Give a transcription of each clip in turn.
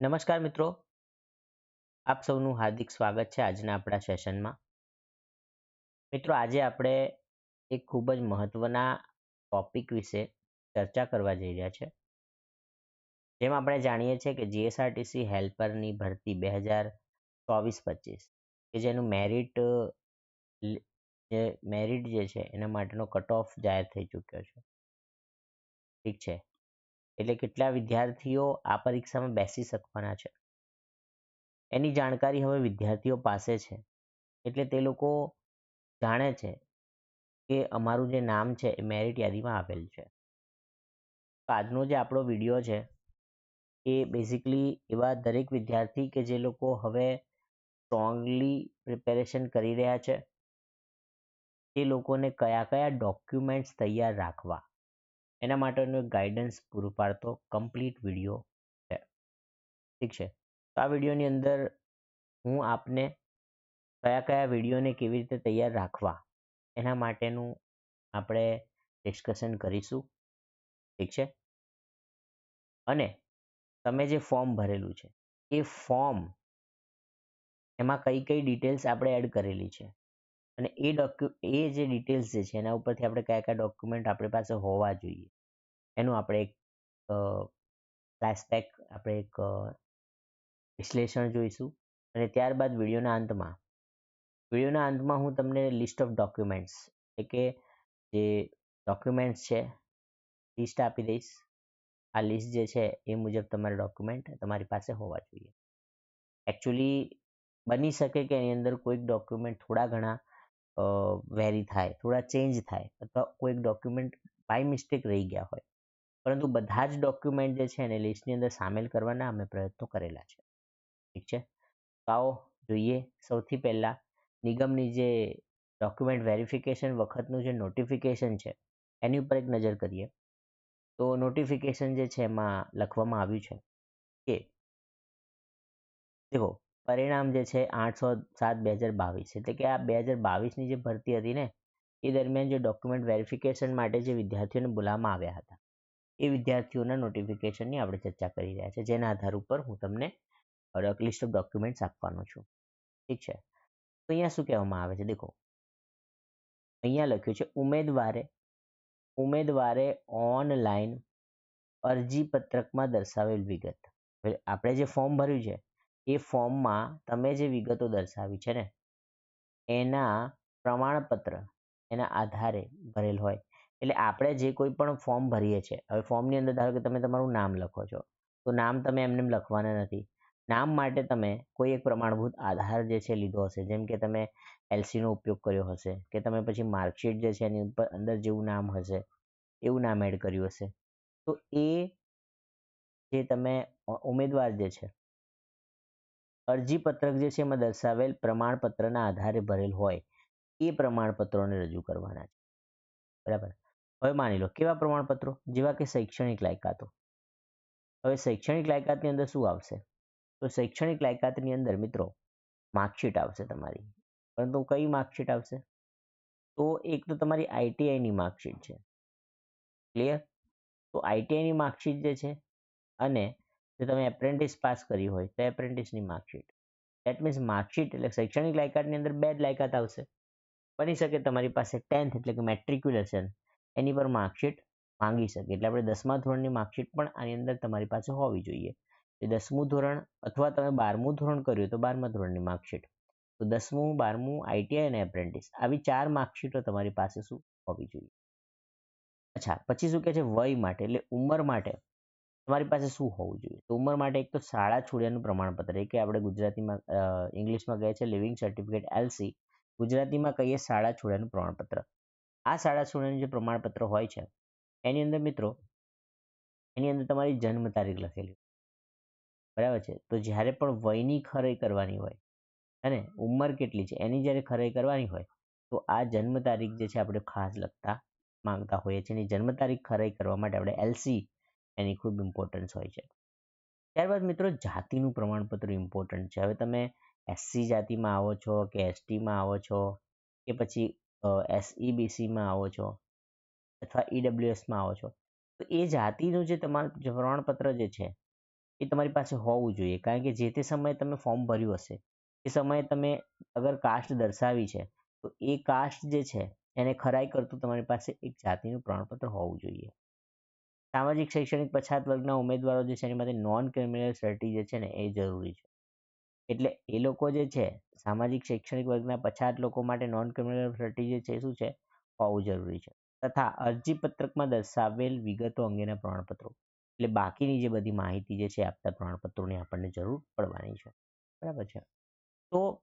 નમસ્કાર મિત્રો. આપ સૌનું હાર્દિક સ્વાગત છે આજના આપણા સેશનમાં. મિત્રો, આજે આપણે એક ખૂબ જ મહત્વના ટોપિક વિશે ચર્ચા કરવા જઈ રહ્યા છે. જેમ આપણે જાણીએ છીએ કે જીએસઆરટીસી હેલ્પરની ભરતી બે હજાર ચોવીસ પચીસ, કે જેનું મેરિટ, જે મેરિટ જે છે એના માટેનો કટ ઓફ જાહેર થઈ ચૂક્યો છે. ઠીક છે. એટલે કેટલા વિદ્યાર્થીઓ આ પરીક્ષામાં બેસી શકવાના છે? એની જાણકારી હવે વિદ્યાર્થીઓ પાસે છે. એટલે તે લોકો જાણે છે કે અમારું જે નામ છે એ મેરિટ યાદીમાં આવેલ છે. તો આજનો જે આપણો વીડિયો છે એ બેઝિકલી એવા દરેક વિદ્યાર્થી કે જે લોકો હવે સ્ટ્રોંગલી પ્રિપેરેશન કરી રહ્યા છે એ લોકોને કયા કયા ડોક્યુમેન્ટ્સ તૈયાર રાખવા? એના માટેનું એક ગાઈડન્સ પૂરું પાડતો કમ્પ્લીટ વીડિયો છે. ઠીક છે? તો આ વિડીયોની અંદર હું આપને કયા કયા વિડીયોને કેવી રીતે તૈયાર રાખવા એના માટેનું આપણે ડિસ્કશન કરીશું. ઠીક છે? અને તમે જે ફોર્મ ભરેલું છે, એ ફોર્મ એમાં કઈ કઈ ડિટેલ્સ આપણે એડ કરેલી છે? અને એ ડોક્યુ એ જે ડિટેલ્સ જે છે, એના ઉપરથી આપણે કયા કયા ડોક્યુમેન્ટ આપણી પાસે હોવા જોઈએ. એનું આપણે એક ફ્લેશબેક આપણે એક વિશ્લેષણ જોઈશું. અને ત્યારબાદ વિડીયોના અંતમાં વિડીયોના અંતમાં હું તમને લિસ્ટ ઓફ ડોક્યુમેન્ટ્સ એટલે કે જે ડોક્યુમેન્ટ્સ છે લિસ્ટ આપી દઈશ. આ લિસ્ટ જે છે, એ મુજબ તમારા ડોક્યુમેન્ટ તમારી પાસે હોવા જોઈએ. એકચ્યુઅલી બની શકે કે એની અંદર કોઈક ડોક્યુમેન્ટ થોડા ઘણા વેરી થાય, થોડા ચેન્જ થાય, અથવા કોઈક ડોક્યુમેન્ટ બાય મિસ્ટેક રહી ગયા હોય. પરંતુ બધા જ ડોક્યુમેન્ટ જે છે એને લિસ્ટની અંદર સામેલ કરવાના અમે પ્રયત્નો કરેલા છે. ઠીક છે? તો આવો જોઈએ. સૌથી પહેલાં નિગમની જે ડોક્યુમેન્ટ વેરિફિકેશન વખતનું જે નોટિફિકેશન છે, એની ઉપર એક નજર કરીએ. તો નોટિફિકેશન જે છે, એમાં લખવામાં આવ્યું છે કે, દેખો પરિણામ જે છે આઠસો સાત બે હજાર બાવીસ એટલે કે આ બે હજાર બાવીસની જે ભરતી હતી ને, એ દરમિયાન જે ડોક્યુમેન્ટ વેરિફિકેશન માટે જે વિદ્યાર્થીઓને બોલાવવામાં આવ્યા હતા, એ વિદ્યાર્થીઓના નોટિફિકેશનની આપણે ચર્ચા કરી રહ્યા છે જેના આધાર ઉપર હું તમને લિસ્ટ ઓફ ડોક્યુમેન્ટ્સ આપવાનો છું. ઠીક છે? તો અહીંયા શું કહેવામાં આવે છે? દેખો. અહીંયા લખ્યું છે, ઉમેદવારે ઉમેદવારે ઓનલાઈન અરજી પત્રકમાં દર્શાવેલ વિગત. આપણે જે ફોર્મ ભર્યું છે એ ફોર્મમાં તમે જે વિગતો દર્શાવી છે ને, એના પ્રમાણપત્ર, એના આધારે ભરેલ હોય. એટલે આપણે જે કોઈ પણ ફોર્મ ભરીએ છીએ હવે ફોર્મની અંદર ધારો કે તમે તમારું નામ લખો છો, તો નામ તમે એમને લખવાના નથી. નામ માટે તમે કોઈ એક પ્રમાણભૂત આધાર જે છે લીધો હશે, જેમ કે તમે એલસીનો ઉપયોગ કર્યો હશે, કે તમે પછી માર્કશીટ જે છે એની ઉપર અંદર જેવું નામ હશે, એવું નામ એડ કર્યું હશે. તો એ જે તમે ઉમેદવાર જે છે અરજી પત્રક જે છે એમાં દર્શાવેલ પ્રમાણપત્રના આધારે ભરેલ હોય એ પ્રમાણપત્રોને રજૂ કરવાના છે. બરાબર? હવે માની લો, કેવા પ્રમાણપત્રો? જેવા કે શૈક્ષણિક લાયકાતો. હવે શૈક્ષણિક લાયકાતની અંદર શું આવશે? તો શૈક્ષણિક લાયકાતની અંદર મિત્રો, માર્કશીટ આવશે તમારી. પરંતુ કઈ માર્કશીટ આવશે? તો એક તો તમારી આઈટીઆઈની માર્કશીટ છે. ક્લિયર? તો આઈટીઆઈની માર્કશીટ જે છે અને જો તમે એપ્રેન્ટિસ પાસ કરી હોય તો એપ્રેન્ટિસની માર્કશીટ દેટ મીન્સ માર્કશીટ એટલે શૈક્ષણિક લાયકાતની અંદર બે જ લાયકાત આવશે. બની શકે તમારી પાસે ટેન્થ એટલે કે મેટ્રિક્યુલેશન એની પર માર્કશીટ માંગી શકે. એટલે આપણે દસમા ધોરણની માર્કશીટ પણ આની અંદર તમારી પાસે હોવી જોઈએ. એ દસમું ધોરણ અથવા તમે બારમું ધોરણ કર્યું તો બારમા ધોરણની માર્કશીટ તો દસમું, બારમું આઈટીઆઈ અને એપ્રેન્ટિસ આવી ચાર માર્કશીટો તમારી પાસે શું હોવી જોઈએ? અચ્છા, પછી શું કહે છે? વય માટે એટલે ઉંમર માટે. તમારી પાસે શું હોવું જોઈએ? તો ઉંમર માટે એક તો શાળા છોડ્યાનું પ્રમાણપત્ર, એ કે આપણે ગુજરાતીમાં ઇંગ્લિશમાં કહે છે લિવિંગ સર્ટિફિકેટ એલસી, ગુજરાતીમાં કહીએ શાળા છોડ્યાનું પ્રમાણપત્ર. આ શાળા છોડ્યાનું જે પ્રમાણપત્ર હોય છે, એની અંદર મિત્રો, એની અંદર તમારી જન્મ તારીખ લખેલી બરાબર છે? તો જ્યારે પણ વયની ખરાઈ કરવાની હોય, અને ઉંમર કેટલી છે, એની જ્યારે ખરાઈ કરવાની હોય, તો આ જન્મ તારીખ જે છે, આપણે ખાસ લખતા માંગતા હોઈએ છીએ. એની જન્મ તારીખ ખરાઈ કરવા માટે આપણે એલસી એની ખૂબ ઇમ્પોર્ટન્સ હોય છે. ત્યારબાદ મિત્રો, જાતિનું પ્રમાણપત્ર ઇમ્પોર્ટન્ટ છે. હવે તમે એસસી જાતિમાં આવો છો કે એસટીમાં આવો છો કે પછી એસઈબીસીમાં આવો છો અથવા ઈડબ્લ્યુએસમાં આવો છો, તો એ જાતિનું જે તમારું પ્રમાણપત્ર જે છે, એ તમારી પાસે હોવું જોઈએ. કારણ કે જે તે સમયે તમે ફોર્મ ભર્યું હશે, એ સમયે તમે અગર કાસ્ટ દર્શાવી છે, તો એ કાસ્ટ જે છે, એને ખરાઈ કરતું તમારી પાસે એક જાતિનું પ્રમાણપત્ર હોવું જોઈએ. સામાજિક, શૈક્ષણિક પછાત વર્ગના ઉમેદવારો જે છે એની માટે નોન ક્રિમિનલ સર્ટી જે છે ને એ જરૂરી છે. એટલે એ લોકો જે છે, સામાજિક, શૈક્ષણિક વર્ગના પછાત લોકો માટે નોન ક્રિમિનલ સર્ટી જે છે શું છે? હોવું જરૂરી છે. તથા અરજી પત્રકમાં દર્શાવેલ વિગતો અંગેના પ્રમાણપત્રો. એટલે બાકીની જે બધી માહિતી જે છે આપતા પ્રમાણપત્રોની આપણને જરૂર પડવાની છે. બરાબર છે? તો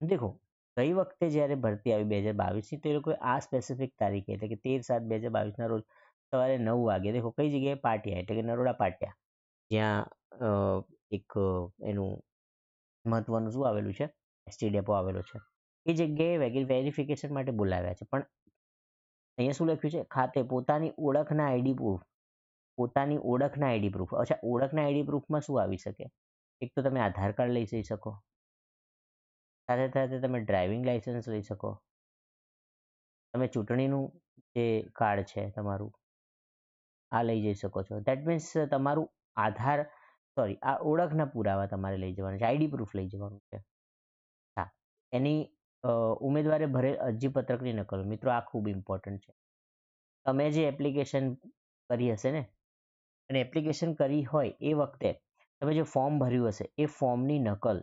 દેખો, ગઈ વખતે જ્યારે ભરતી આવી બે હજાર બાવીસની, તો એ લોકોએ આ સ્પેસિફિક તારીખે, એટલે કે તેર સાત બે હજાર બાવીસના રોજ સવારે નવ વાગે. દેખો, કઈ જગ્યાએ પાટિયા એટલે કે નરોડા પાટિયા. જ્યાં એક એનું મહત્વનું શું આવેલું છે? એસટી ડેપો આવેલો છે. એ જગ્યાએ વેરિફિકેશન માટે બોલાવ્યા છે. પણ અહીંયા શું લખ્યું છે? ખાતે પોતાની ઓળખના આઈડી પ્રૂફ પોતાની ઓળખના આઈડી પ્રૂફ અચ્છા, ઓળખના આઈડી પ્રૂફમાં શું આવી શકે? એક તો તમે આધાર કાર્ડ લઈ જઈ શકો. સાથે સાથે તમે ડ્રાઇવિંગ લાઇસન્સ લઈ શકો. તમે ચૂંટણીનું જે કાર્ડ છે, તમારું આ લઈ જઈ શકો છો. દેટ મીન્સ તમારું આધાર સોરી આ ઓળખના પુરાવા તમારે લઈ જવાના છે. આઈડી પ્રૂફ લઈ જવાનું છે. હા. એની ઉમેદવારે ભરેલ અરજીપત્રકની નકલ. મિત્રો, આ ખૂબ ઇમ્પોર્ટન્ટ છે. તમે જે એપ્લિકેશન કરી હશે ને, અને એપ્લિકેશન કરી હોય એ વખતે તમે જે ફોર્મ ભર્યું હશે, એ ફોર્મની નકલ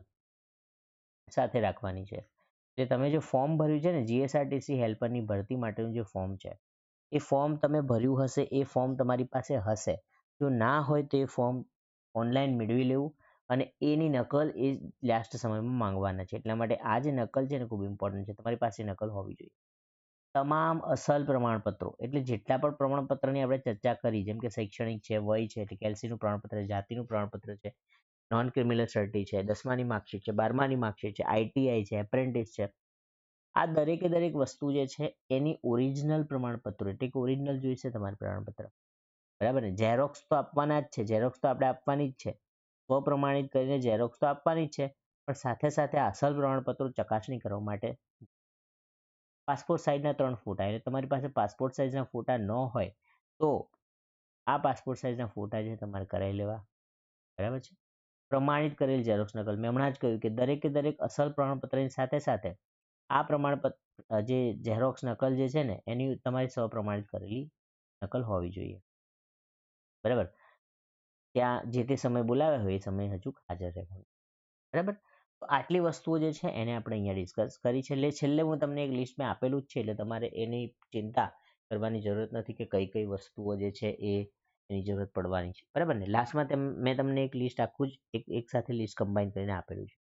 સાથે રાખવાની છે. જે તમે જે ફોર્મ ભર્યું છે ને જીએસઆરટીસી હેલ્પરની ભરતી માટેનું જે ફોર્મ છે એ ફોર્મ તમે ભર્યું હશે, એ ફોર્મ તમારી પાસે હશે. જો ના હોય તો એ ફોર્મ ઓનલાઈન મેળવી લેવું અને એની નકલ એ લાસ્ટ સમયમાં માંગવાના છે. એટલા માટે આ જે નકલ છે ને ખૂબ ઇમ્પોર્ટન્ટ છે. તમારી પાસે નકલ હોવી જોઈએ. તમામ અસલ પ્રમાણપત્રો, એટલે જેટલા પણ પ્રમાણપત્રની આપણે ચર્ચા કરી, જેમ કે શૈક્ષણિક છે, વય છે, એટલે કેલ્સીનું પ્રમાણપત્ર જાતિનું પ્રમાણપત્ર છે નોન ક્રિમિનલ સર્ટી છે, દસમાની માર્કશીટ છે, બારમાની માર્કશીટ છે આઈટીઆઈ છે એપ્રેન્ટિસ છે આ દરેકે દરેક વસ્તુ જે છે, એની ઓરિજિનલ પ્રમાણપત્ર એટલે કે ઓરિજિનલ જોઈશે તમારે પ્રમાણપત્ર. બરાબર ને? ઝેરોક્સ તો આપવાના જ છે. ઝેરોક્સ તો આપણે આપવાની જ છે. સ્વપ્રમાણિત કરીને ઝેરોક્સ તો આપવાની જ છે. પણ સાથે સાથે અસલ પ્રમાણપત્રો ચકાસણી કરવા માટે પાસપોર્ટ સાઇઝના ત્રણ ફોટા. એટલે તમારી પાસે પાસપોર્ટ સાઇઝના ફોટા ન હોય, તો આ પાસપોર્ટ સાઇઝના ફોટા છે તમારે કરાવી લેવા. બરાબર છે? પ્રમાણિત કરેલ ઝેરોક્સ નકલ. મેં હમણાં જ કહ્યું કે દરેકે દરેક અસલ પ્રમાણપત્રની સાથે સાથે આ પ્રમાણપત્ર જે ઝેરોક્સ નકલ જે છે ને, એની તમારી સ્વપ્રમાણિત કરેલી નકલ હોવી જોઈએ. બરાબર? ત્યાં જે તે સમય બોલાવ્યા હોય એ સમય હજુ હાજર રહેવાનું. બરાબર? તો આટલી વસ્તુઓ જે છે એને આપણે અહીંયા ડિસ્કસ કરી છે. એટલે છેલ્લે હું તમને એક લિસ્ટ મેં આપેલું જ છે, એટલે તમારે એની ચિંતા કરવાની જરૂરત નથી કે કઈ કઈ વસ્તુઓ જે છે એ એની જરૂરત પડવાની છે. બરાબર ને? લાસ્ટમાં મેં તમને એક લિસ્ટ આખું જ એક એક સાથે લિસ્ટ કમ્બાઈન કરીને આપેલું છે.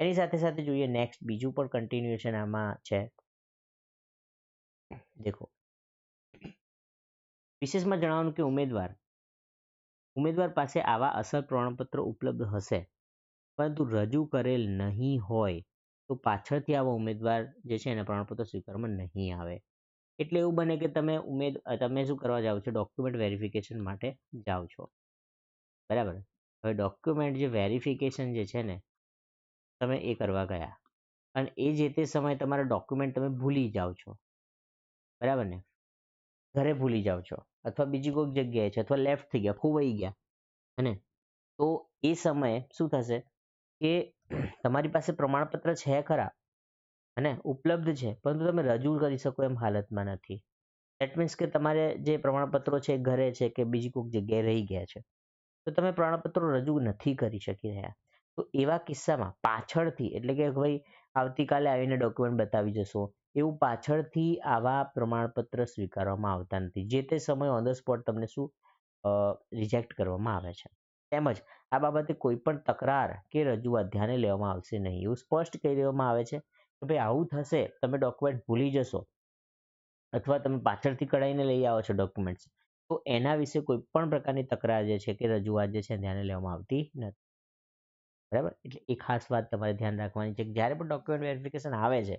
એની સાથે સાથે જોઈએ નેક્સ્ટ બીજું પણ કન્ટિન્યુએશન આમાં છે. દેખો. વિશેષમાં જણાવવાનું કે ઉમેદવાર ઉમેદવાર પાસે આવા અસર પ્રમાણપત્રો ઉપલબ્ધ હશે, પરંતુ રજૂ કરેલ નહીં હોય તો પાછળથી આવા ઉમેદવાર જે છે એને પ્રમાણપત્ર સ્વીકારવામાં નહીં આવે. એટલે એવું બને કે તમે ઉમેદ, તમે શું કરવા જાઓ છો? ડોક્યુમેન્ટ વેરિફિકેશન માટે જાઓ છો. બરાબર? હવે ડોક્યુમેન્ટ જે વેરિફિકેશન જે છે ને તમે એ કરવા ગયા. અને એ જે તે સમયે તમારા ડોક્યુમેન્ટ તમે ભૂલી જાઓ છો. બરાબર ને? ઘરે ભૂલી જાઓ છો. અથવા બીજી કોઈક જગ્યાએ છે, અથવા લેફ્ટ થઈ ગયા, ખોવાઈ ગયા અને તો એ સમયે શું થશે કે તમારી પાસે પ્રમાણપત્ર છે ખરા અને ઉપલબ્ધ છે, પરંતુ તમે રજૂ કરી શકો એમ હાલતમાં નથી. દેટ મીન્સ કે તમારે જે પ્રમાણપત્રો છે, ઘરે છે કે બીજી કોઈક જગ્યાએ રહી ગયા છે, તો તમે પ્રમાણપત્રો રજૂ નથી કરી શકી રહ્યા. તો એવા કિસ્સામાં પાછળથી, એટલે કે ભાઈ આવતીકાલે આવીને ડોક્યુમેન્ટ બતાવી જશો, એવું પાછળથી આવા પ્રમાણપત્ર સ્વીકારવામાં આવતા નથી. જે તે સમયે ઓન ધ સ્પોટ તમને શું રિજેક્ટ કરવામાં આવે છે. તેમજ આ બાબતે કોઈ પણ તકરાર કે રજૂઆત ધ્યાને લેવામાં આવશે નહીં. એવું સ્પષ્ટ કહી દેવામાં આવે છે કે ભાઈ આવું થશે, તમે ડોક્યુમેન્ટ ભૂલી જશો અથવા તમે પાછળથી કઢાઈને લઈ આવો છો ડોક્યુમેન્ટ્સ તો એના વિશે કોઈ પણ પ્રકારની તકરાર જે છે કે રજૂઆત જે છે ધ્યાને લેવામાં આવતી નથી. બરાબર? એટલે એ ખાસ વાત તમારે ધ્યાન રાખવાની છે જ્યારે પણ ડોક્યુમેન્ટ વેરિફિકેશન આવે છે,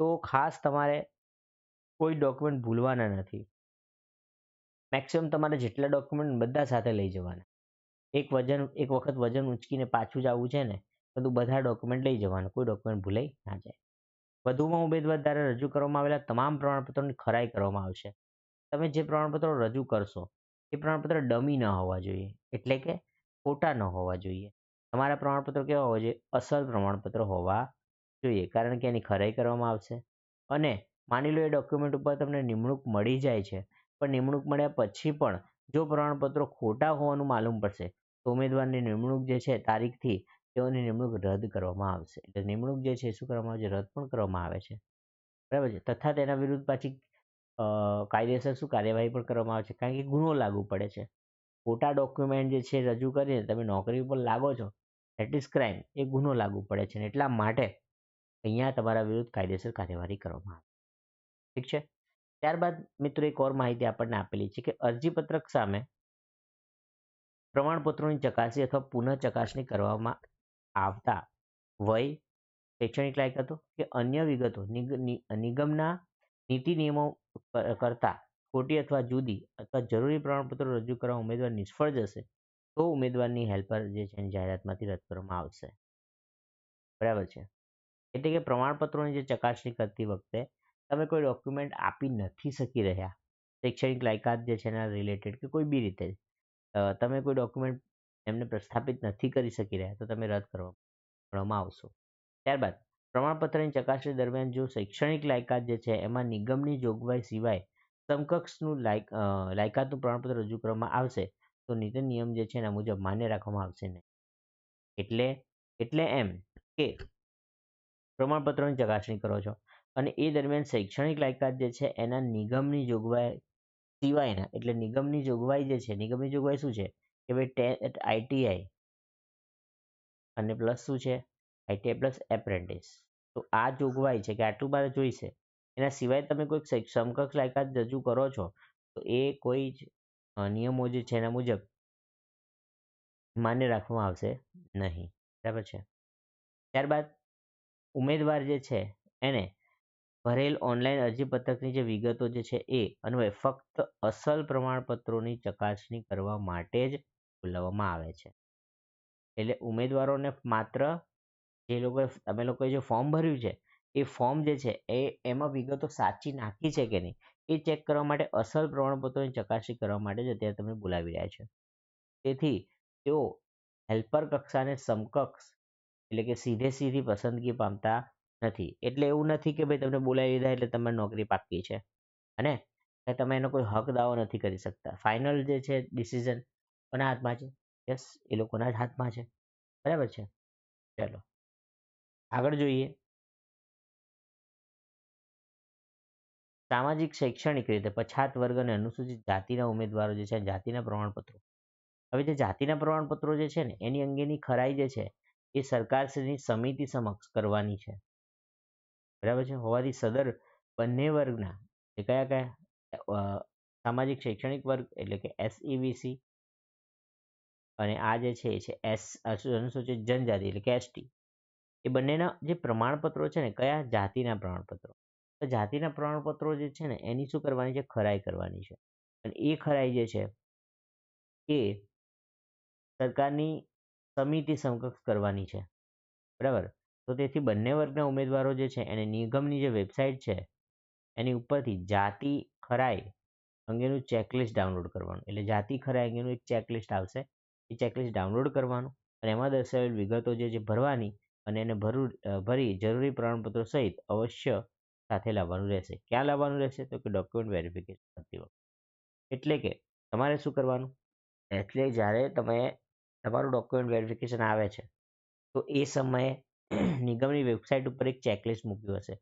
તો ખાસ તમારે કોઈ ડોક્યુમેન્ટ ભૂલવાના નથી. મેક્સિમમ તમારે જેટલા ડોક્યુમેન્ટ બધા સાથે લઈ જવાના. એક વજન, એક વખત વજન ઉંચકીને પાછું જ આવવું છે ને બધું બધા ડોક્યુમેન્ટ લઈ જવાનું, કોઈ ડોક્યુમેન્ટ ભૂલાઈ ના જાય. વધુમાં ઉમેદવાર દ્વારા રજૂ કરવામાં આવેલા તમામ પ્રમાણપત્રોની ખરાઈ કરવામાં આવશે. તમે જે પ્રમાણપત્રો રજૂ કરશો, એ પ્રમાણપત્ર ડમી ન હોવા જોઈએ. એટલે કે ખોટા ન હોવા જોઈએ. તમારા પ્રમાણપત્રો કેવા હોવા જોઈએ? અસલ પ્રમાણપત્રો હોવા જોઈએ, કારણ કે એની ખરાઈ કરવામાં આવશે. અને માની લો એ ડોક્યુમેન્ટ ઉપર તમને નિમણૂક મળી જાય છે, પણ નિમણૂક મળ્યા પછી પણ જો પ્રમાણપત્રો ખોટા હોવાનું માલુમ પડશે, તો ઉમેદવારની નિમણૂક જે છે તારીખથી તેઓની નિમણૂક રદ કરવામાં આવશે. એટલે નિમણૂક જે છે શું કરવામાં આવે છે? રદ પણ કરવામાં આવે છે. બરાબર છે? તથા તેના વિરુદ્ધ પાછી કાયદેસર શું કાર્યવાહી પણ કરવામાં આવે છે? કારણ કે ગુનો લાગુ પડે છે. ખોટા ડોક્યુમેન્ટ જે છે રજૂ કરીને તમે નોકરી ઉપર લાગો છો ધેટ ઇઝ ક્રાઇમ એ ગુનો લાગુ પડે છે એટલા માટે અહીંયા તમારા વિરુદ્ધ કાયદેસર કાર્યવાહી કરવામાં આવે. ઠીક છે? ત્યારબાદ મિત્રો એક ઓર માહિતી આપણને આપેલી છે કે અરજીપત્રક સામે પ્રમાણપત્રોની ચકાસણી અથવા પુનઃ ચકાસણી કરવામાં આવતા વય, શૈક્ષણિક લાયકાતો કે અન્ય વિગતો નિગમના નીતિ નિયમો કરતા ખોટી અથવા જુદી અથવા જરૂરી પ્રમાણપત્રો રજૂ કરવા ઉમેદવાર નિષ્ફળ જશે. તો ઉમેદવારની હેલ્પર જે છે જાહેરાતમાંથી રદ કરવામાં આવશે. બરાબર છે? એટલે કે પ્રમાણપત્રોની જે ચકાસણી કરતી વખતે તમે કોઈ ડોક્યુમેન્ટ આપી નથી શકી રહ્યા. શૈક્ષણિક લાયકાત જે છે એના રિલેટેડ કે કોઈ બી રીતે. તમે કોઈ ડોક્યુમેન્ટ એમને પ્રસ્થાપિત નથી કરી શકી રહ્યા તો તમે રદ કરવામાં આવશો. ત્યારબાદ, પ્રમાણપત્રની ચકાસણી દરમિયાન જો શૈક્ષણિક લાયકાત જે છે એમાં નિગમની જોગવાઈ સિવાય સમકક્ષનું લાયક લાયકાતનું પ્રમાણપત્ર રજૂ કરવામાં આવશે તો નીતિ નિયમ જે છે એના મુજબ માન્ય રાખવામાં આવશે નહીં. એટલે એટલે એમ કે પ્રમાણપત્રોની ચકાસણી કરો છો અને એ દરમિયાન શૈક્ષણિક લાયકાત જે છે એના નિગમની જોગવાઈ સિવાયના, એટલે નિગમની જોગવાઈ જે છે, નિગમની જોગવાઈ શું છે? કે ભાઈ આઈટીઆઈ અને પ્લસ શું છે? ITI plus apprentice. તો આ જોગવાઈ છે કે આટલું મારે જોઈશે, એના સિવાય તમે કોઈ સમકક્ષ લાયકાત રજૂ કરો છો, તો એ કોઈ જ નિયમો જે છે એના મુજબ માન્ય રાખવામાં આવશે નહીં. બરાબર છે? ત્યારબાદ ઉમેદવાર જે છે એને ભરેલ ઓનલાઈન અરજીપત્રકની જે વિગતો જે છે એ અન્વયે ફક્ત અસલ પ્રમાણપત્રોની ચકાસણી કરવા માટે જ બોલાવવામાં આવે છે. એટલે ઉમેદવારોને માત્ર જે લોકો તમે લોકોએ જે ફોર્મ ભર્યું છે, એ ફોર્મ જે છે એ, એમાં વિગતો સાચી નાખી છે કે નહીં? એ ચેક કરવા માટે અસલ પ્રમાણપત્રોની ચકાસણી કરવા માટે જ અત્યારે તમને બોલાવી રહ્યા છે. તેથી તેઓ હેલ્પર કક્ષાને સમકક્ષ એટલે કે સીધે સીધી પસંદગી પામતા નથી. એટલે એવું નથી કે ભાઈ તમને બોલાવી દીધા એટલે તમારી નોકરી પાકી છે. અને તમે એનો કોઈ હક દાવો નથી કરી શકતા. ફાઇનલ જે છે ડિસિઝન કોના હાથમાં છે? યસ એ લોકોના જ હાથમાં છે. બરાબર છે? ચલો. આગળ જોઈએ. સામાજિક, શૈક્ષણિક રીતે પછાત વર્ગ અને અનુસૂચિત જાતિના ઉમેદવારો જે છે, જાતિના પ્રમાણપત્રો. હવે જે જાતિના પ્રમાણપત્રો જે છે ને, એની અંગેની ખરાઈ જે છે, એ સરકારશ્રીની સમિતિ સમક્ષ કરવાની છે. બરાબર છે? હોવાથી સદર બંને વર્ગના એ કયા કયા સામાજિક, શૈક્ષણિક વર્ગ એટલે કે એસઈવીસી અને આ જે છે, એ છે એસ, અનુસૂચિત જનજાતિ એટલે કે એસટી એ બંનેના જે પ્રમાણપત્રો છે ને, કયા જાતિના પ્રમાણપત્રો? તો જાતિના પ્રમાણપત્રો જે છે ને, એની શું કરવાની છે? ખરાઈ કરવાની છે. અને એ ખરાઈ જે છે એ સરકારની સમિતિ સમકક્ષ કરવાની છે. બરાબર? તો તેથી બંને વર્ગના ઉમેદવારો જે છે, એને નિગમની જે વેબસાઇટ છે, એની ઉપરથી જાતિ ખરાઈ અંગેનું ચેકલિસ્ટ ડાઉનલોડ કરવાનું. એટલે જાતિ ખરાઈ અંગેનું એક ચેકલિસ્ટ આવશે. એ ચેકલિસ્ટ ડાઉનલોડ કરવાનું અને એમાં દર્શાવેલ વિગતો જે છે ભરવાની અને એને ભરૂ ભરી જરૂરી પ્રમાણપત્રો સહિત અવશ્ય સાથે લાવવાનું રહેશે. ક્યાં લાવવાનું રહેશે? તો કે ડોક્યુમેન્ટ વેરિફિકેશન કરતી એટલે કે તમારે શું કરવાનું? એટલે જ્યારે તમે, તમારું ડોક્યુમેન્ટ વેરિફિકેશન આવે છે, તો એ સમયે નિગમની વેબસાઇટ ઉપર એક ચેકલિસ્ટ મૂક્યું હશે.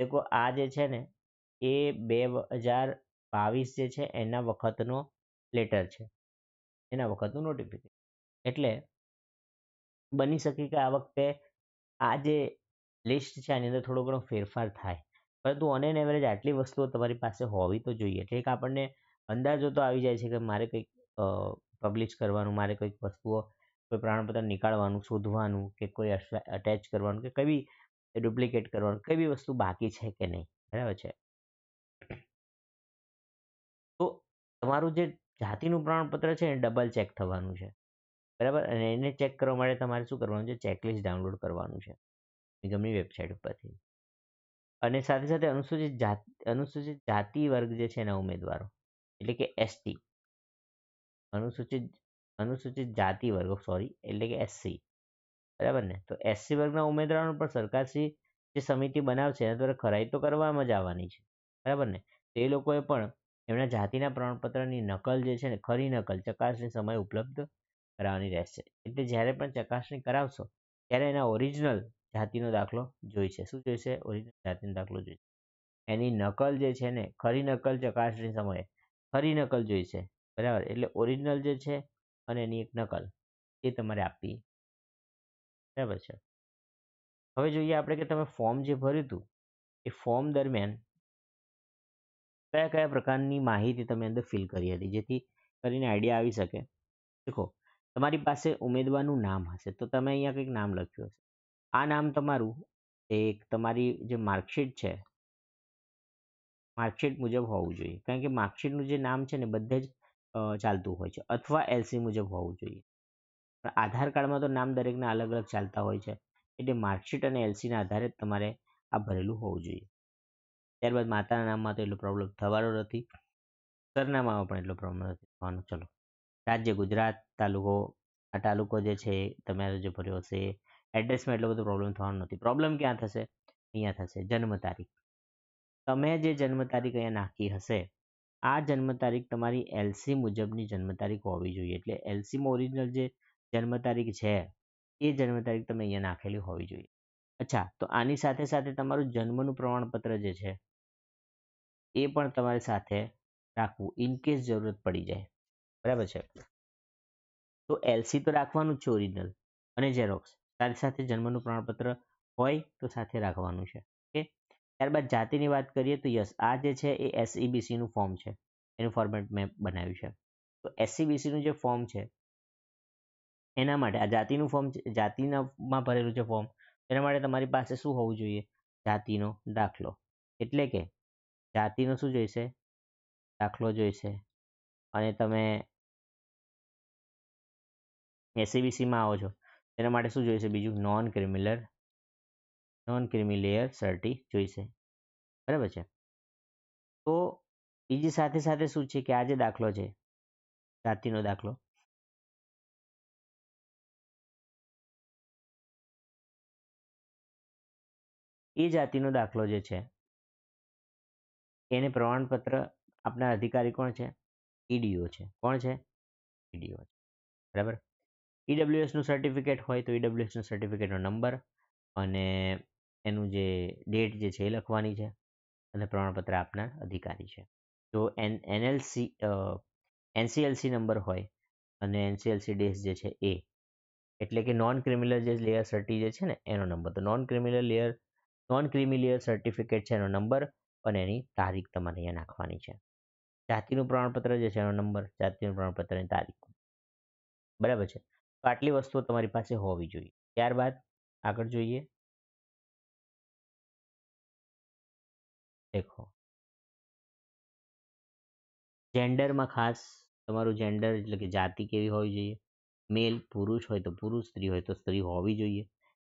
દેખો, આ જે છે ને, એ બે હજાર બાવીસ જે છે, એના વખતનો લેટર છે. એના વખતનું નોટિફિકેશન એટલે બની શકે કે આ વખતે આ જે લિસ્ટ છે, આની અંદર થોડો ઘણો ફેરફાર થાય. પરંતુ ઓન એન એવરેજ આટલી વસ્તુઓ તમારી પાસે હોવી તો જોઈએ. એટલે એક આપણને અંદાજો તો આવી જાય છે કે મારે કંઈક પબ્લિશ કરવાનું, મારે કંઈક વસ્તુઓ, કોઈ પ્રમાણપત્ર નીકાળવાનું, શોધવાનું કે કોઈ અટેચ કરવાનું કે કઈ બી ડુપ્લિકેટ કરવાનું, કઈ બી વસ્તુ બાકી છે કે નહીં. બરાબર છે? તો તમારું જે જાતિનું પ્રમાણપત્ર છે એ ડબલ ચેક થવાનું છે. બરાબર? અને એને ચેક કરવા માટે તમારે શું કરવાનું છે? ચેકલિસ્ટ ડાઉનલોડ કરવાનું છે. નિગમની વેબસાઇટ ઉપરથી. અને સાથે સાથે અનુસૂચિત જાતિ અનુસૂચિત જાતિ વર્ગ જે છે એના ઉમેદવારો, એટલે કે એસટી અનુસૂચિત અનુસૂચિત જાતિ વર્ગ સોરી એટલે કે એસસી બરાબર ને? તો એસસી વર્ગના ઉમેદવારો પણ સરકારશ્રી જે સમિતિ બનાવશે એના દ્વારા ખરાઈ તો કરવામાં જ આવવાની છે. બરાબર ને? તે લોકોએ પણ એમના જાતિના પ્રમાણપત્રની નકલ જે છે ને, ખરી નકલ ચકાસણી સમય ઉપલબ્ધ કરાવવાની રહેશે. એટલે જ્યારે પણ ચકાસણી કરાવશો, ત્યારે એના ઓરિજિનલ જાતિનો દાખલો જોઈશે. શું જોઈશે? ઓરિજિનલ જાતિનો દાખલો જોઈશે એની નકલ જે છે ને, ખરી નકલ ચકાસણી સમયે. ખરી નકલ જોઈશે બરાબર? એટલે ઓરિજિનલ જે છે અને એની એક નકલ. એ તમારે આપવી. બરાબર છે? હવે જોઈએ આપણે કે તમે ફોર્મ જે ભર્યું હતું, એ ફોર્મ દરમિયાન કયા કયા પ્રકારની માહિતી તમે અંદર ફિલ કરી હતી? જેથી કરીને આઈડિયા આવી શકે. દેખો તમારી પાસે ઉમેદવારનું નામ હશે. તો તમે અહીંયા કંઈક નામ લખ્યું હશે. આ નામ તમારું એક તમારી જે માર્કશીટ છે માર્કશીટ મુજબ હોવું જોઈએ. કારણ કે માર્કશીટનું જે નામ છે ને બધે જ ચાલતું હોય છે અથવા એલસી મુજબ હોવું જોઈએ. પણ આધાર કાર્ડમાં તો નામ દરેકના અલગ અલગ ચાલતા હોય છે. એટલે માર્કશીટ અને એલસીના આધારે તમારે આ ભરેલું હોવું જોઈએ. ત્યારબાદ માતાના નામમાં તો એટલો પ્રોબ્લેમ થવાનો નથી. સરનામામાં પણ એટલો પ્રોબ્લેમ નથી થવાનો. ચલો. રાજ્ય ગુજરાત તાલુકો, આ તાલુકો જે છે તમારે જે ભર્યો હશે એડ્રેસમાં એટલો બધો પ્રોબ્લેમ થવાનો નથી. પ્રોબ્લેમ ક્યાં થશે? અહીંયા થશે. જન્મ તારીખ. તમે જે જન્મ તારીખ અહીંયા નાખી હશે, આ જન્મ તારીખ તમારી એલસી મુજબની જન્મ તારીખ હોવી જોઈએ. એટલે એલસીમાં ઓરિજિનલ જે જન્મ તારીખ છે, એ જન્મ તારીખ તમે અહીંયા નાખેલી હોવી જોઈએ. અચ્છા, તો આની સાથે સાથે તમારું જન્મનું પ્રમાણપત્ર જે છે, એ પણ તમારે સાથે રાખવું ઇન કેસ જરૂરત પડી જાય. બરાબર છે? તો એલસી તો રાખવાનું જ છે ઓરિજિનલ અને ઝેરોક્સ સાથે સાથે જન્મનું પ્રમાણપત્ર હોય તો સાથે રાખવાનું છે. ઓકે? ત્યારબાદ જાતિની વાત કરીએ તો યસ, આ જે છે એ એસઈબીસીનું ફોર્મ છે. એનું ફોર્મેટ મેં બનાવ્યું છે. તો એસસીબીસીનું જે ફોર્મ છે, એના માટે આ જાતિનું ફોર્મ જાતિનામાં ભરેલું છે ફોર્મ એના માટે તમારી પાસે શું હોવું જોઈએ? જાતિનો દાખલો. એટલે કે જાતિનો શું જોઈશે? દાખલો જોઈશે. અને તમે એસસીબીસીમાં આવો છો. તેના માટે શું જોઈશે? બીજું non creamy layer non creamy layer cert જોઈશે. બરાબર છે? તો બીજી સાથે સાથે શું છે કે આ જે દાખલો છે, જાતિનો દાખલો. એ જાતિનો દાખલો જે છે, એને પ્રમાણપત્ર આપનાર અધિકારી કોણ છે? ઈડીઓ છે. કોણ છે? ઈડીઓ છે. બરાબર? ઈડબ્લ્યુએસનું સર્ટિફિકેટ હોય તો ઈડબ્લ્યુએસનું સર્ટિફિકેટનો નંબર અને એનું જે ડેટ જે છે એ લખવાની છે અને પ્રમાણપત્ર આપનાર અધિકારી છે. જો એન, એનએલસી એનસીએલસી નંબર હોય અને એનસીએલસી ડેસ જે છે એ, એટલે કે નોન ક્રિમિનલ જે લેયર સર્ટી જે છે ને, એનો નંબર તો non criminal layer non creamy layer certificate છે એનો નંબર અને એની તારીખ તમારે અહીંયા નાખવાની છે. જાતિનું પ્રમાણપત્ર જે છે એનો નંબર જાતિનું પ્રમાણપત્રની તારીખ. બરાબર છે? આટલી વસ્તુઓ તમારી પાસે હોવી જોઈએ. ત્યારબાદ આગળ જોઈએ. દેખો. જેન્ડરમાં ખાસ તમારું જેન્ડર એટલે કે જાતિ કેવી હોવી જોઈએ? મેલ, પુરુષ હોય તો પુરુષ, સ્ત્રી હોય તો સ્ત્રી હોવી જોઈએ.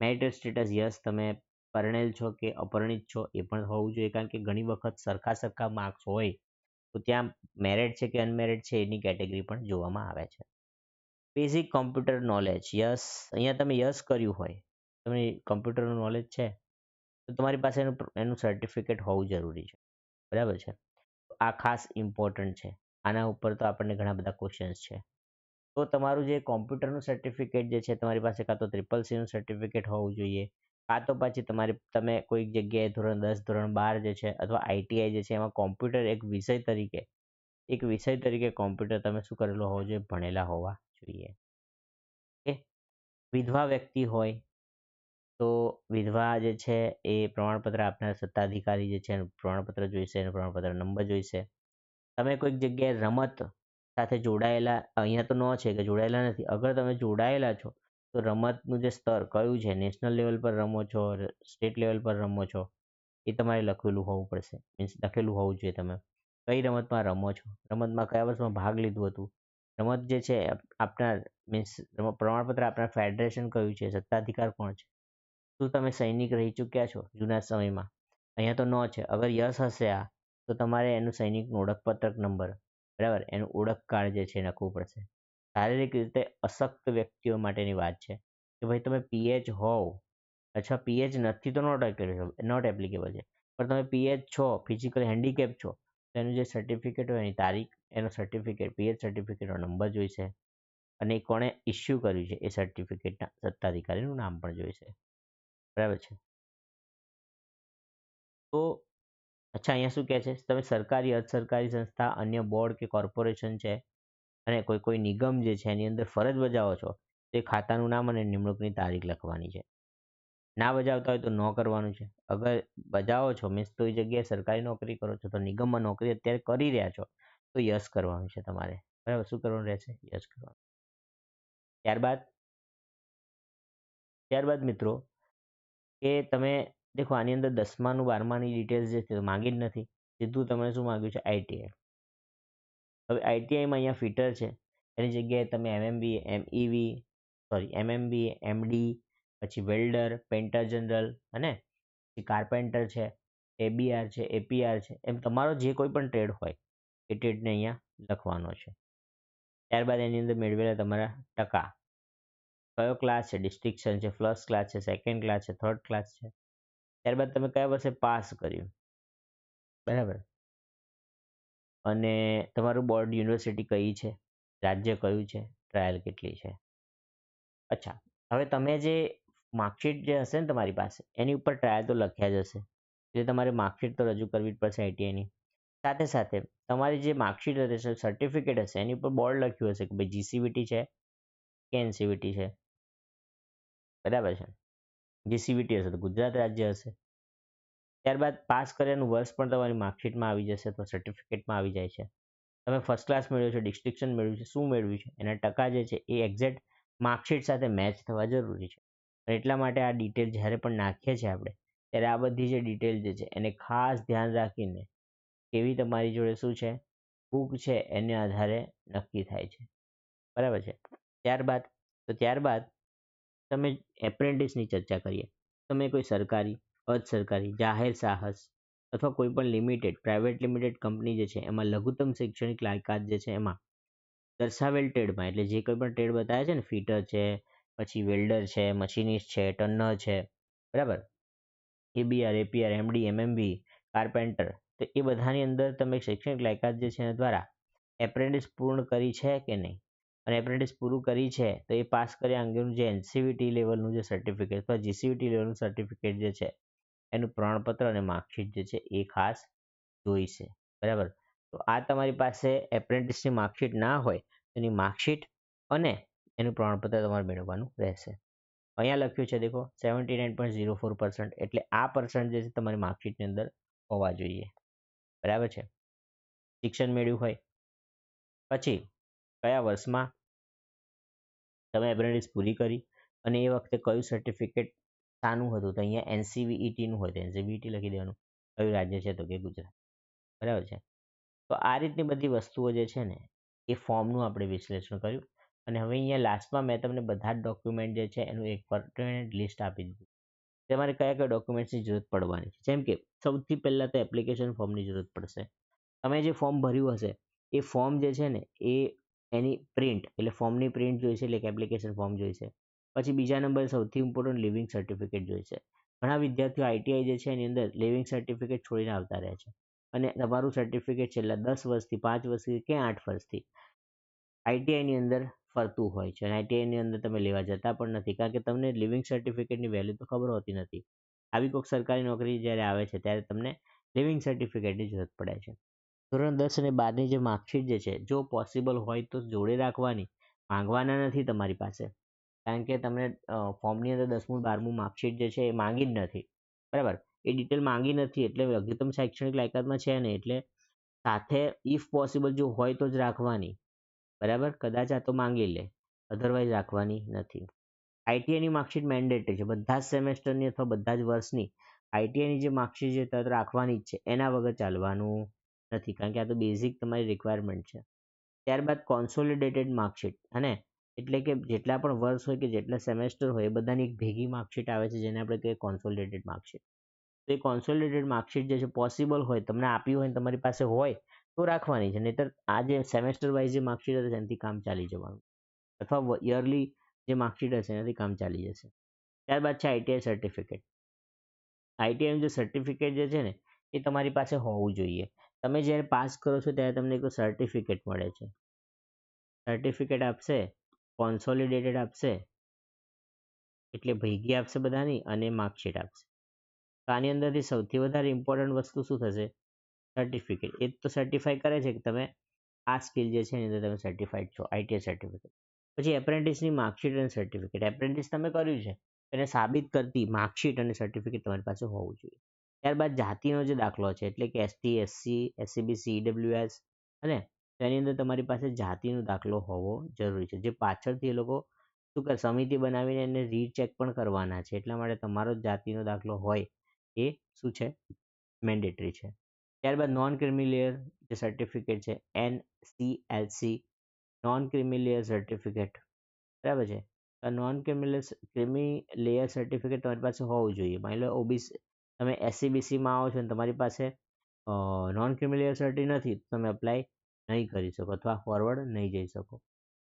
મેરિટલ સ્ટેટસ યસ, તમે પરણેલ છો કે અપરણિત છો એ પણ હોવું જોઈએ કારણ કે ઘણી વખત સરખા સરખા માર્ક્સ હોય તો ત્યાં મેરેડ છે કે અનમેરિડ છે એની કેટેગરી પણ જોવામાં આવે છે. બેઝિક કોમ્પ્યુટર નોલેજ યસ, અહીંયા તમે યસ કર્યું હોય, તમને કોમ્પ્યુટરનું નોલેજ છે, તો તમારી પાસે એનું એનું સર્ટિફિકેટ હોવું જરૂરી છે, બરાબર છે? આ ખાસ ઇમ્પોર્ટન્ટ છે, આના ઉપર તો આપણને ઘણા બધા ક્વેશ્ચન્સ છે. તો તમારું જે કોમ્પ્યુટરનું સર્ટિફિકેટ જે છે, તમારી પાસે કાં તો ટ્રિપલ સીનું સર્ટિફિકેટ હોવું જોઈએ, કાં તો પછી તમારે, તમે કોઈક જગ્યાએ ધોરણ દસ, ધોરણ બાર જે છે, અથવા આઈટીઆઈ જે છે, એમાં કોમ્પ્યુટર એક વિષય તરીકે, એક વિષય તરીકે કોમ્પ્યુટર તમે શું કરેલો હોવો જોઈએ, ભણેલા હોવા. જોઈએ. કે વિધવા વ્યક્તિ હોય, તો વિધવા જે છે એ પ્રમાણપત્ર આપનાર સત્તાધિકારી જે છે એનું પ્રમાણપત્ર જોઈશે, એનું પ્રમાણપત્ર નંબર જોઈશે. તમે કોઈક જગ્યાએ રમત સાથે જોડાયેલા, અહીંયા તો ન છે કે જોડાયેલા નથી, અગર તમે જોડાયેલા છો, તો રમતનું જે સ્તર કયું છે? નેશનલ લેવલ પર રમો છો સ્ટેટ લેવલ પર રમો છો? એ તમારે લખેલું હોવું પડશે. મીન્સ લખેલું હોવું જોઈએ તમે. કઈ રમતમાં રમો છો? રમતમાં કયા વર્ષમાં ભાગ લીધું હતું? રમત જે છે આપના મીન્સ પ્રમાણપત્ર આપણા ફેડરેશન કયું છે, સત્તાધિકાર કોણ છે? શું તમે સૈનિક રહી ચૂક્યા છો જૂના સમયમાં? અહીંયા તો ન છે. અગર યસ હશે આ, તો તમારે એનું સૈનિકનું ઓળખપત્રક નંબર, બરાબર? એનું ઓળખ કાર્ડ જે છે લખવું પડશે. શારીરિક રીતે અશક્ત વ્યક્તિઓ માટેની વાત છે કે ભાઈ તમે પીએચ હોવ. અથવા પીએચ નથી તો નોટ નોટ એપ્લિકેબલ છે. પણ તમે પીએચ છો, ફિઝિકલ હેન્ડીકેપ છો, તો એનું જે સર્ટિફિકેટ હોય એની તારીખ એનો સર્ટિફિકેટ પીએચ સર્ટિફિકેટનો નંબર જોઈશે અને એ કોણે ઇસ્યુ કર્યું છે, એ સર્ટિફિકેટના સત્તાધિકારીનું નામ પણ જોઈશે બરાબર છે? તો અચ્છા, અહીંયા શું કહે છે? તમે સરકારી અર્ધ સરકારી સંસ્થા, અન્ય બોર્ડ કે કોર્પોરેશન છે અને કોઈ કોઈ નિગમ જે છે, એની અંદર ફરજ બજાવો છો, તે ખાતાનું નામ અને નિમણૂકની તારીખ લખવાની છે. ના બજાવતા હોય તો ન કરવાનું છે. અગર બજાવો છો, મીન્સ તો એ જગ્યાએ સરકારી નોકરી કરો છો, તો નિગમમાં નોકરી અત્યારે કરી રહ્યા છો તો યસ કરવાનું છે તમારે. બરાબર? શું કરવાનું રહેશે? યસ કરવાનું. ત્યારબાદ? ત્યારબાદ મિત્રો, કે તમે, દેખો આની અંદર દસમાનું, બારમાની ડિટેલ્સ જે છે, માંગી જ નથી. સીધું તમે શું માંગ્યું છે? આઈટીઆઈ હવે આઈટીઆઈમાં અહીંયા ફિટર છે. એની જગ્યાએ તમે MMB MEV sorry MMB MD પછી વેલ્ડર પેન્ટર જનરલ અને કાર્પેન્ટર છે એબીઆર છે એપીઆર છે, એમ તમારો જે કોઈ પણ ટ્રેડ હોય એ ટ્રેડને અહીંયા લખવાનો છે. ત્યારબાદ એની અંદર મેળવેલા તમારા ટકા. કયો ક્લાસ છે? ડિસ્ટિંક્શન છે ફર્સ્ટ ક્લાસ છે સેકન્ડ ક્લાસ છે થર્ડ ક્લાસ છે. ત્યારબાદ તમે કયા વર્ષે પાસ કર્યું? બરાબર? અને તમારું બોર્ડ યુનિવર્સિટી કઈ છે? રાજ્ય કયું છે? ટ્રાયલ કેટલી છે? અચ્છા, હવે તમે જે માર્કશીટ જે હશે ને તમારી પાસે, એની ઉપર ટ્રાયલ તો લખ્યા જ હશે. એટલે તમારે માર્કશીટ તો રજૂ કરવી જ પડશે આઈટીઆઈની સાથે સાથે તમારી જે માર્કશીટ હશે સર્ટિફિકેટ હશે, એની ઉપર બોર્ડ લખ્યું હશે કે ભાઈ જીસીવીટી છે, કે એનસીવીટી છે. બરાબર છે? જીસીવીટી હશે, તો ગુજરાત રાજ્ય હશે. ત્યારબાદ પાસ કર્યાનું વર્ષ પણ તમારી માર્કશીટમાં આવી જશે તો સર્ટિફિકેટમાં આવી જાય છે. તમે ફર્સ્ટ ક્લાસ મેળવ્યો છે ડિસ્ટિંક્શન મેળવ્યું છે, શું મેળવ્યું છે? એના ટકા જે છે, એ એક્ઝેક્ટ માર્કશીટ સાથે મેચ થવા જરૂરી છે. એટલા માટે આ ડિટેલ જ્યારે પણ નાખીએ છીએ આપણે, ત્યારે આ બધી જે ડિટેલ જે છે, એને ખાસ ધ્યાન રાખીને કેવી તમારી જોડે શું છે? ભૂખ છે એને આધારે નક્કી થાય છે. બરાબર છે? ત્યારબાદ, તો ત્યારબાદ તમે એપ્રેન્ટિસની ચર્ચા કરીએ. તમે કોઈ સરકારી અર્ધ સરકારી જાહેર સાહસ અથવા કોઈ પણ લિમિટેડ પ્રાઇવેટ લિમિટેડ કંપની જે છે, એમાં લઘુત્તમ શૈક્ષણિક લાયકાત જે છે એમાં દર્શાવેલ ટ્રેડમાં એટલે જે કોઈ પણ ટ્રેડ બતાવે છે ને ફિટર છે, પછી વેલ્ડર છે મશીનિસ્ટ છે ટર્નર છે, બરાબર? ABR APR MD MMB carpenter તો એ બધાની અંદર તમે શૈક્ષણિક લાયકાત જે છે એના દ્વારા એપ્રેન્ટિસ પૂર્ણ કરી છે કે નહીં? અને એપ્રેન્ટિસ પૂરું કરી છે તો એ પાસ કર્યા અંગેનું જે એનસીવીટી લેવલનું જે સર્ટિફિકેટ અથવા જીસીવીટી લેવલનું સર્ટિફિકેટ જે છે, એનું પ્રમાણપત્ર અને માર્કશીટ જે છે એ ખાસ જોઈશે બરાબર? તો આ તમારી પાસે એપ્રેન્ટિસની માર્કશીટ ના હોય, એની માર્કશીટ અને એનું પ્રમાણપત્ર તમારે મેળવવાનું રહેશે. અહીંયા લખ્યું છે દેખો seventy nine point zero four percent એટલે આ પર્સન્ટ જે છે તમારી માર્કશીટની અંદર હોવા જોઈએ. બરાબર છે? શિક્ષણ મેળવ્યું હોય. પછી કયા વર્ષમાં તમે એપ્રેન્ટિસ પૂરી કરી અને એ વખતે કયું સર્ટિફિકેટ શાનું હતું? તો અહીંયા એનસીવીઈટીનું હોય, તો એનસીવીઈટી લખી દેવાનું. કયું રાજ્ય છે તો કે ગુજરાત. બરાબર છે? તો આ રીતની બધી વસ્તુઓ જે છે ને, એ ફોર્મનું આપણે વિશ્લેષણ કર્યું. અને હવે અહીંયા લાસ્ટમાં મેં તમને બધા જ ડોક્યુમેન્ટ જે છે એનું એક લિસ્ટ આપી દીધું. તમારે કયા કયા ડોક્યુમેન્ટ્સની જરૂરત પડવાની છે? જેમ કે સૌથી પહેલાં તો એપ્લિકેશન ફોર્મની જરૂરત પડશે. તમે જે ફોર્મ ભર્યું હશે, એ ફોર્મ જે છે ને, એ એની પ્રિન્ટ એટલે ફોર્મની પ્રિન્ટ જોઈશે એટલે કે એપ્લિકેશન ફોર્મ જોઈશે પછી બીજા નંબર સૌથી ઇમ્પોર્ટન્ટ લિવિંગ સર્ટિફિકેટ જોઈશે ઘણા વિદ્યાર્થીઓ આઈટીઆઈ જે છે એની અંદર લિવિંગ સર્ટિફિકેટ છોડીને આવતા રહે છે. અને તમારું સર્ટિફિકેટ છેલ્લા દસ વર્ષથી, પાંચ વર્ષથી કે આઠ વર્ષથી આઈટીઆઈની અંદર ફરતું હોય છે અને આઈટીઆઈની અંદર તમે લેવા જતા પણ નથી. કારણ કે તમને લિવિંગ સર્ટિફિકેટની વેલ્યુ તો ખબર હોતી નથી. આવી કોઈક સરકારી નોકરી જ્યારે આવે છે ત્યારે તમને લિવિંગ સર્ટિફિકેટની જરૂરત પડે છે. ધોરણ દસ અને બારની જે માર્કશીટ જે છે, જો પોસિબલ હોય તો જોડે રાખવાની. માંગવાના નથી તમારી પાસે. કારણ કે તમને ફોર્મની અંદર દસમું, બારમું માર્કશીટ જે છે એ માંગી જ નથી. બરાબર? એ ડિટેલ માંગી નથી એટલે લઘુત્તમ શૈક્ષણિક લાયકાતમાં છે નહીં. એટલે સાથે ઇફ પોસિબલ જો હોય તો જ રાખવાની. બરાબર? કદાચ આ તો માંગી લે. અધરવાઇઝ રાખવાની નથી. આઈટીઆઈની માર્કશીટ મેન્ડેટરી છે. બધા જ સેમેસ્ટરની અથવા બધા જ વર્ષની આઈટીઆઈની જે માર્કશીટ છે તરત રાખવાની જ છે. એના વગર ચાલવાનું નથી. કારણ કે આ તો બેઝિક તમારી રિક્વાયરમેન્ટ છે. ત્યારબાદ કોન્સોલિડેટેડ માર્કશીટ. અને એટલે કે જેટલા પણ વર્ષ હોય કે જેટલા સેમેસ્ટર હોય એ બધાની એક ભેગી માર્કશીટ આવે છે જેને આપણે કહીએ કોન્સોલિડેટેડ માર્કશીટ. તો એ કોન્સોલિડેટેડ માર્કશીટ જે છે પોસિબલ હોય, તમને આપી હોય તમારી પાસે હોય તો રાખવાની છે. નહીતર આ જે સેમેસ્ટર વાઇઝ જે માર્કશીટ હશે એનાથી કામ ચાલી જવાનું. અથવા યરલી જે માર્કશીટ હશે એનાથી કામ ચાલી જશે. ત્યારબાદ છે આઈટીઆઈ સર્ટિફિકેટ આઈટીઆઈનું જે સર્ટિફિકેટ જે છે ને, એ તમારી પાસે હોવું જોઈએ. તમે જ્યારે પાસ કરો છો ત્યારે તમને એક સર્ટિફિકેટ મળે છે. સર્ટિફિકેટ આપશે કોન્સોલિડેટેડ આપશે, એટલે ભેગી આપશે બધાની અને માર્કશીટ આપશે. તો આની અંદરથી સૌથી વધારે ઇમ્પોર્ટન્ટ વસ્તુ શું થશે? સર્ટિફિકેટ એ તો સર્ટિફાઈ કરે છે કે તમે આ સ્કિલ જે છે એની અંદર તમે સર્ટિફાઈડ છો આઈટીઆઈ સર્ટિફિકેટ પછી એપ્રેન્ટિસની માર્કશીટ અને સર્ટિફિકેટ એપ્રેન્ટિસ તમે કર્યું છે, એને સાબિત કરતી માર્કશીટ અને સર્ટિફિકેટ તમારી પાસે હોવું જોઈએ. ત્યારબાદ જાતિનો જે દાખલો છે, એટલે કે એસટી એસસી એસસીબીસી ઈડબ્લ્યુએસ અને તેની અંદર તમારી પાસે જાતિનો દાખલો હોવો જરૂરી છે. જે પાછળથી એ લોકો શું કરે, સમિતિ બનાવીને એને રીચેક પણ કરવાના છે. એટલા માટે તમારો જાતિનો દાખલો હોય એ શું છે? મેન્ડેટરી છે. ત્યારબાદ નોન ક્રિમિલિયર જે સર્ટિફિકેટ છે N C L C non creamy layer certificate બરાબર છે? Non creamy layer creamy layer certificate તમારી પાસે હોવું જોઈએ. માની લો ઓબીસી, તમે એસસીબીસીમાં આવો છો ને તમારી પાસે નોન ક્રિમિલિયર સર્ટી નથી તમે અપ્લાય નહીં કરી શકો અથવા ફોરવર્ડ નહીં જઈ શકો.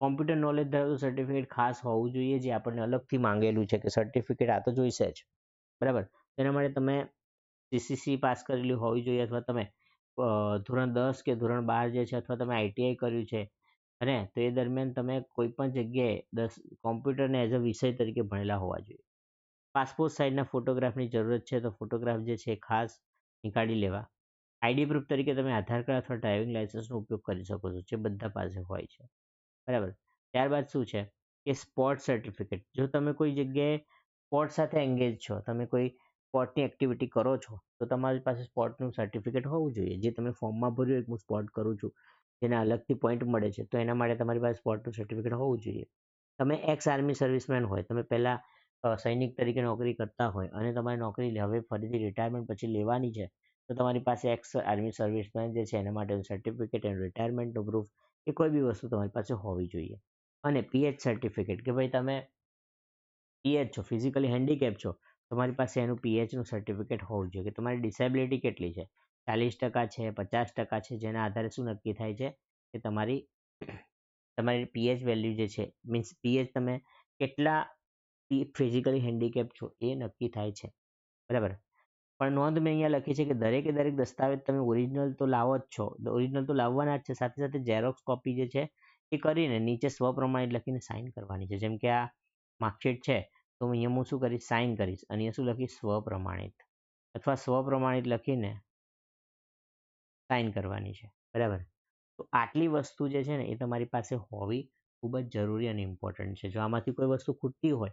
કોમ્પ્યુટર નોલેજ ધરાવતું સર્ટિફિકેટ ખાસ હોવું જોઈએ જે આપણને અલગથી માંગેલું છે કે સર્ટિફિકેટ આ તો જોઈશે જ. બરાબર? તેના માટે તમે સીસીસી પાસ કરેલી હોવી જોઈએ અથવા તમે ધોરણ દસ કે ધોરણ બાર જે છે અથવા તમે આઈટીઆઈ કર્યું છે, અને તો એ દરમિયાન તમે કોઈ પણ જગ્યાએ દસ, કોમ્પ્યુટરને એઝ અ વિષય તરીકે ભણેલા હોવા જોઈએ. પાસપોર્ટ સાઇઝના ફોટોગ્રાફની જરૂરત છે તો ફોટોગ્રાફ જે છે ખાસ નીકાળી લેવા. આઈડી પ્રૂફ તરીકે તમે આધાર કાર્ડ અથવા ડ્રાઇવિંગ લાઇસન્સનો ઉપયોગ કરી શકો છો, જે બધા પાસે હોય છે. બરાબર. ત્યારબાદ શું છે? કે સ્પોર્ટ સર્ટિફિકેટ જો તમે કોઈ જગ્યાએ સ્પોર્ટ સાથે એન્ગેજ છો, તમે કોઈ સ્પોર્ટની એક્ટિવિટી કરો છો, તો તમારી પાસે સ્પોર્ટનું સર્ટિફિકેટ હોવું જોઈએ. જે તમે ફોર્મમાં ભર્યું એક હું સ્પોર્ટ કરું છું, જેને અલગથી પોઈન્ટ મળે છે, તો એના માટે તમારી પાસે સ્પોર્ટનું સર્ટિફિકેટ હોવું જોઈએ. તમે એક્સ આર્મી સર્વિસમેન હોય, તમે પહેલાં સૈનિક તરીકે નોકરી કરતા હોય અને તમારી નોકરી હવે ફરીથી રિટાયરમેન્ટ પછી લેવાની છે, તો તમારી પાસે એક્સ આર્મી સર્વિસમેન જે છે, એના માટેનું સર્ટિફિકેટ એન્ડ રિટાયરમેન્ટનું પ્રૂફ એ કોઈ બી વસ્તુ તમારી પાસે હોવી જોઈએ. અને પીએચ સર્ટિફિકેટ કે ભાઈ તમે પીએચ છો ફિઝિકલી હેન્ડીકેપ છો તમારી પાસે એનું પીએચનું સર્ટિફિકેટ હોવું જોઈએ કે તમારી ડિસેબિલિટી કેટલી છે? ચાલીસ ટકા છે, પચાસ ટકા છે, જેના આધારે શું નક્કી થાય છે? કે તમારી તમારી પીએચ વેલ્યુ જે છે મીન્સ પીએચ તમે કેટલા ફિઝિકલી હેન્ડીકેપ છો એ નક્કી થાય છે. બરાબર? પણ નોંધ મેં અહીંયા લખી છે કે દરેકે દરેક દસ્તાવેજ તમે ઓરિજિનલ તો લાવો જ છો. ઓરિજિનલ તો લાવવાના જ છે. સાથે સાથે ઝેરોક્સ કોપી જે છે એ કરીને નીચે સ્વપ્રમાણિત લખીને સાઇન કરવાની છે. જેમ કે આ માર્કશીટ છે. તો અહીંયા હું શું કરીશ સાઇન કરીશ. અને અહીંયા શું લખીશ? સ્વપ્રમાણિત. અથવા સ્વપ્રમાણિત લખીને સાઇન કરવાની છે. બરાબર? તો આટલી વસ્તુ જે છે ને, એ તમારી પાસે હોવી ખૂબ જ જરૂરી અને ઇમ્પોર્ટન્ટ છે. જો આમાંથી કોઈ વસ્તુ ખૂટતી હોય,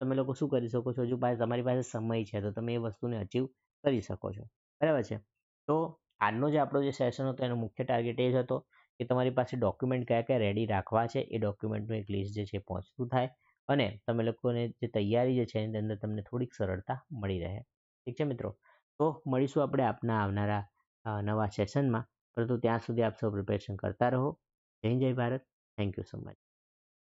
તમે લોકો શું કરી શકો છો? હજુ તમારી પાસે સમય છે, તો તમે એ વસ્તુને અચીવ કરી શકો છો. બરાબર છે? તો આજનો જે આપણો જે સેશન હતો, એનો મુખ્ય ટાર્ગેટ એ જ હતો કે તમારી પાસે ડોક્યુમેન્ટ કયા કયા રેડી રાખવા છે. એ ડોક્યુમેન્ટનું એક લિસ્ટ જે છે પહોંચતું થાય. અને તમે લોકોને જે તૈયારી જે છે એની અંદર તમને થોડીક સરળતા મળી રહે. ઠીક છે મિત્રો? તો મળીશું આપણે આપના આવનારા નવા સેશનમાં પરંતુ ત્યાં સુધી આપ સૌ પ્રિપેરેશન કરતા રહો. જય જય Bharat. Thank you so much